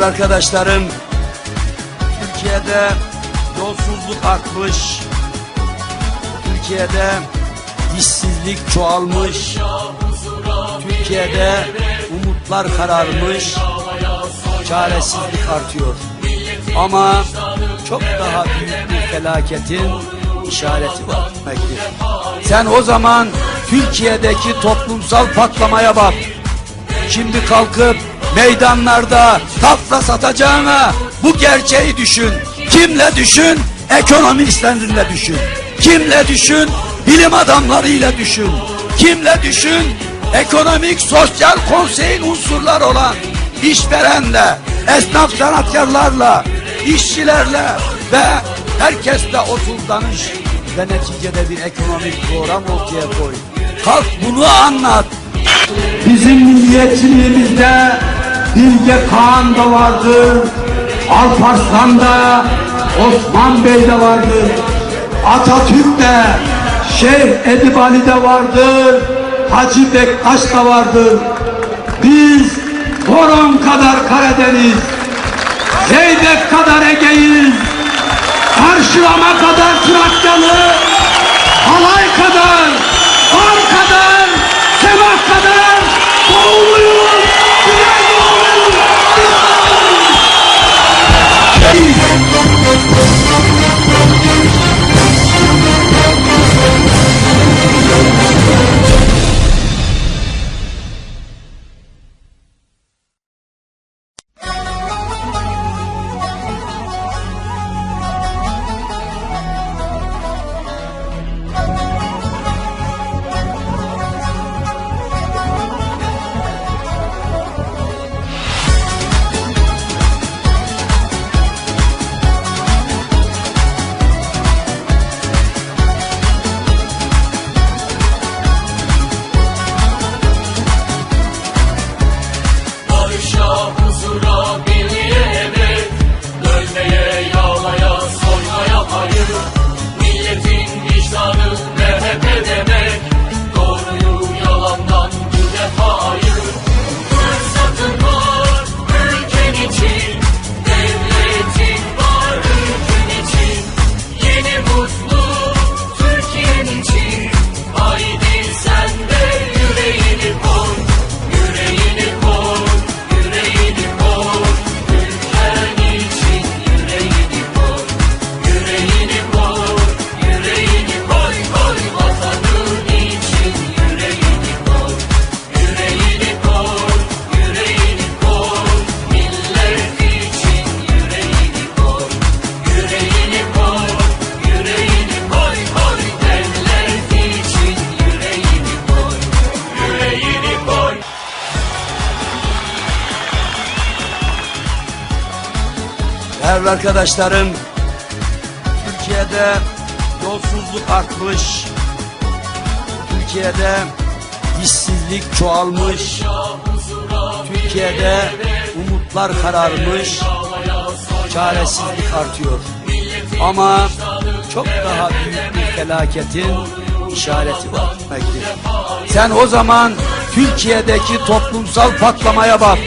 Değerli arkadaşlarım, Türkiye'de yolsuzluk artmış, Türkiye'de işsizlik çoğalmış, Türkiye'de umutlar kararmış, çaresizlik artıyor. Ama çok daha büyük bir felaketin işareti var. Sen o zaman Türkiye'deki toplumsal patlamaya bak. Şimdi kalkıp meydanlarda tafra satacağına bu gerçeği düşün. Kimle düşün? Ekonomistlerinle düşün. Kimle düşün? Bilim adamlarıyla düşün. Kimle düşün? Ekonomik sosyal konseyin unsurlar olan işverenle, esnaf sanatkarlarla, işçilerle ve herkesle otur danış ve neticede bir ekonomik program ortaya koy. Kalk bunu anlat. Bizim milliyetçiliğimizde Bilge Kağan da vardır, Alparslan da, Osman Bey de vardır. Atatürk de, Şeyh Edip Ali de vardır, Hacı Bektaş da vardır. Biz Horon kadar Karadeniz, Zeybek kadar Ege'yiz, karşılama kadar Trakyalı, Değerli arkadaşlarım, Türkiye'de yolsuzluk artmış, Türkiye'de işsizlik çoğalmış, Türkiye'de umutlar kararmış, çaresizlik artıyor. Ama çok daha büyük bir felaketin işareti var. demektir. Sen o zaman Türkiye'deki toplumsal patlamaya bak.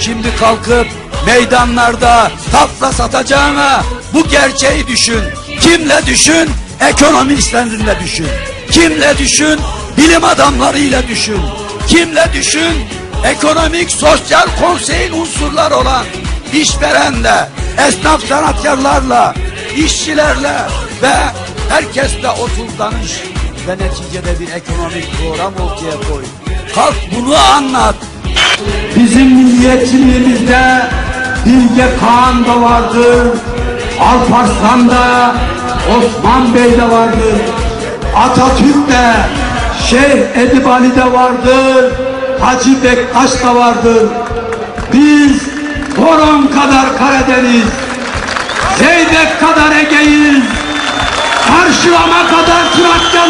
Şimdi kalkıp meydanlarda tafra satacağına bu gerçeği düşün. Kimle düşün? Ekonomistlerinle düşün. Kimle düşün? Bilim adamlarıyla düşün. Kimle düşün? ekonomik sosyal konseyin unsurları olan işverenle, esnaf sanatkarlarla, işçilerle ve herkesle otur danış ve neticede bir ekonomik program ortaya koy. Kalk bunu anlat. Bizim milliyetçiliğimizde Bilge Kağan da vardır, Alparslan da, Osman Bey de vardır, Atatürk de, Şeyh Edip Ali de vardır, Hacı Bektaş da vardır. Biz Horon kadar Karadeniz, Zeybek kadar Ege'yiz, Karşılama kadar kadar